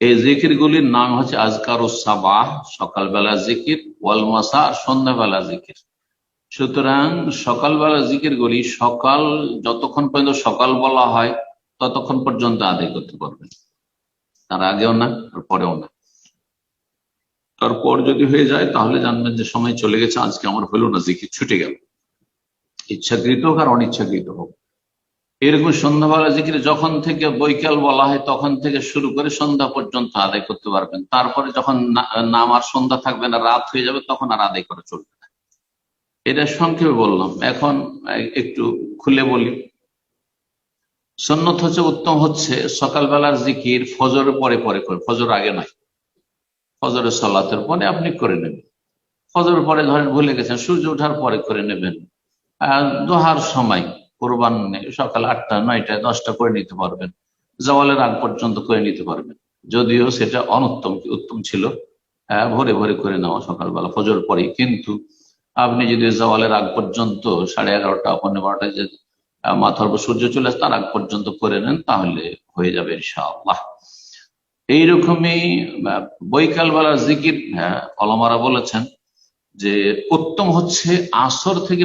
এই জিকির গুলির নাম হচ্ছে আজকার সাবাহ সকালবেলা জিকির ওয়াল মাসা আর সন্ধ্যাবেলা জিকির। সুতরাং সকালবেলা জিকির গুলি সকাল যতক্ষণ পর্যন্ত সকাল বলা হয়, ততক্ষণ পর্যন্ত আদায় করতে পারবেন তার আগেও না, আর পরেও না। তারপর যদি হয়ে যায়, তাহলে জানবেন যে সময় চলে গেছে, আজকে আমার হলো না, জিকির ছুটে গেল। ইচ্ছাকৃত হোক আর অনিচ্ছাকৃত হোক। এরকম সন্ধ্যাবেলা জিকির যখন থেকে বৈকাল বলা হয়, তখন থেকে শুরু করে সন্ধ্যা পর্যন্ত আদায় করতে পারবেন। তারপরে যখন নাম আর সন্ধ্যা থাকবে না, রাত হয়ে যাবে, তখন আর আদায় করা চলবে না। এটা সংক্ষেপে বললাম। এখন একটু খুলে বলি। সন্ন্যত হচ্ছে উত্তম হচ্ছে সকালবেলার জিকির ফজরের পরে পরে করে ফজর আগে নয়। ফজরের সলাতের পরে আপনি করে নেবেন। ফজরের পরে ধরেন ভুলে গেছেন, সূর্য ওঠার পরে করে নেবেন। আর দোহার সময় কোরবান সকাল আটটা নয়টা দশটা করে নিতে পারবেন। জওয়ালের আগ পর্যন্ত করে নিতে পারবেন। যদিও সেটা অনুত্তম, উত্তম ছিল। ভোরে ভোরে করে নেওয়া সকালবেলা, ফজর পরে কিন্তু আপনি যদি জওয়ালের আগ পর্যন্ত সাড়ে এগারোটা পনেরো বারোটায় যে মাথার উপর সূর্য চলে তার আগ পর্যন্ত করে নেন, তাহলে হয়ে যাবে ইনশাআল্লাহ। এইরকমই বৈকাল বেলার জিকির হ্যাঁ অলমারা বলেছেন যে উত্তম হচ্ছে আসর থেকে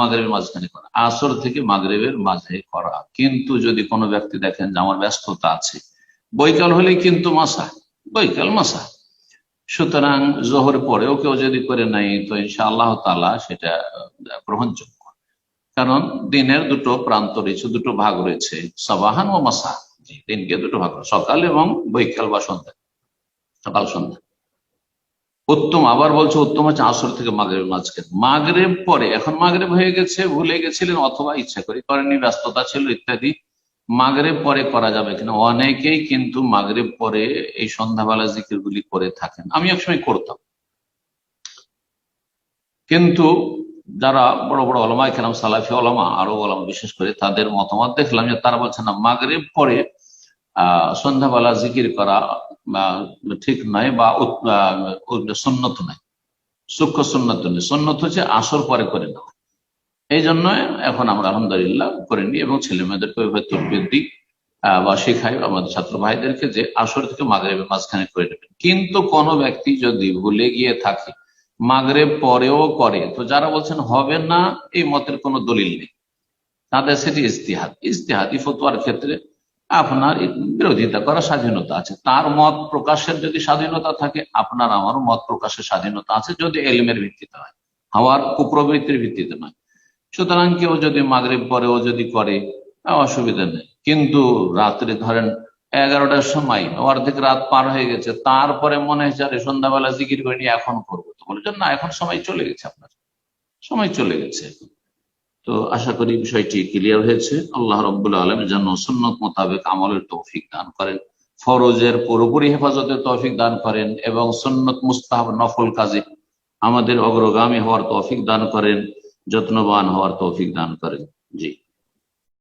মাগরেবের মাঝখানে করা। আসর থেকে মাগরেবের মাঝে করা। কিন্তু যদি কোনো ব্যক্তি দেখেন যে আমার ব্যস্ততা আছে, বৈকাল হলেই কিন্তু মাসা, বৈকাল মাসা। সুতরাং জোহর পরেও কেউ যদি করে নাই তো ইনশা আল্লাহ তালা সেটা গ্রহণযোগ্য। কারণ দিনের দুটো প্রান্ত রয়েছে, দুটো ভাগ রয়েছে, সবাহান ও মাসা। দিনকে দুটো ভাগ সকাল এবং বৈকাল বা সন্ধ্যা, সকাল সন্ধ্যা। উত্তম, আবার বলছে উত্তম হচ্ছে আসর থেকে মাগরেব মাঝখানে। মাগরেব পরে, এখন মাগরেব হয়ে গেছে, ভুলে গেছিলেন, অথবা ইচ্ছা করি করেনি ব্যস্ততা ছিল ইত্যাদি। মাগরেব পরে করা যাবে কিনা? অনেকেই কিন্তু মাগরেব পরে এই সন্ধ্যাবেলা জিকির গুলি করে থাকেন। আমি একসময় করতাম। কিন্তু যারা বড় বড় অলমা এখানে সালাফি অলমা আরও অলমা বিশেষ করে, তাদের মতামত দেখলাম যে তারা বলছেন না, মাগরেব পরে, আহ, সন্ধ্যাবেলা জিকির করা ঠিক নয় বা সন্ন্যত নয় সূক্ষ্ম সন্ন্যত নেই। সন্ন্যত হচ্ছে আসর পরে করে নেওয়া। এই জন্য এখন আমরা আলহামদুলিল্লাহ করে নিই এবং ছেলে মেয়েদেরকে তরবিয়ত দিই বা শেখাই আমাদের ছাত্র ভাইদেরকে যে আসর থেকে মাগরেবের মাঝখানে করে নেবেন। কিন্তু কোন ব্যক্তি যদি ভুলে গিয়ে থাকে, মাগরেব পরেও করে, তো যারা বলছেন হবে না, এই মতের কোনো দলিল নেই। তাদের সেটি ইস্তিহাদ ইস্তিহাদি ফতোয়ার ক্ষেত্রে আপনার বিরোধিতা করার স্বাধীনতা আছে। তার মত প্রকাশের যদি স্বাধীনতা থাকে, আপনার, আমার মত প্রকাশের স্বাধীনতা আছে যদি এলিমের ভিত্তিতে হয়। হওয়ার কুপ্রবৃত্তির ভিত্তিতে নয়। সুতরাং কেউ যদি মাগরীব পরেও যদি করে অসুবিধা নেই। কিন্তু রাত্রে ধরেন এগারোটার সময়, অর্ধেক রাত পার হয়ে গেছে, তারপরে মনে হয়েছে আরে, সন্ধ্যাবেলা জিকির করে নিয়ে এখন করব। তো বলেছেন না, এখন সময় চলে গেছে আপনার। সময় চলে গেছে। তো আশা করি বিষয়টি ক্লিয়ার হয়েছে। আল্লাহ রব্বুল আলম যেন সন্ন্যত মোতাবেক আমলের তৌফিক দান করেন, ফরজের পুরোপুরি হেফাজতের তৌফিক দান করেন এবং সন্ন্যত মুস্তাহ নফল কাজে আমাদের অগ্রগামী হওয়ার তৌফিক দান করেন, যত্নবান হওয়ার তৌফিক দান করেন। জি।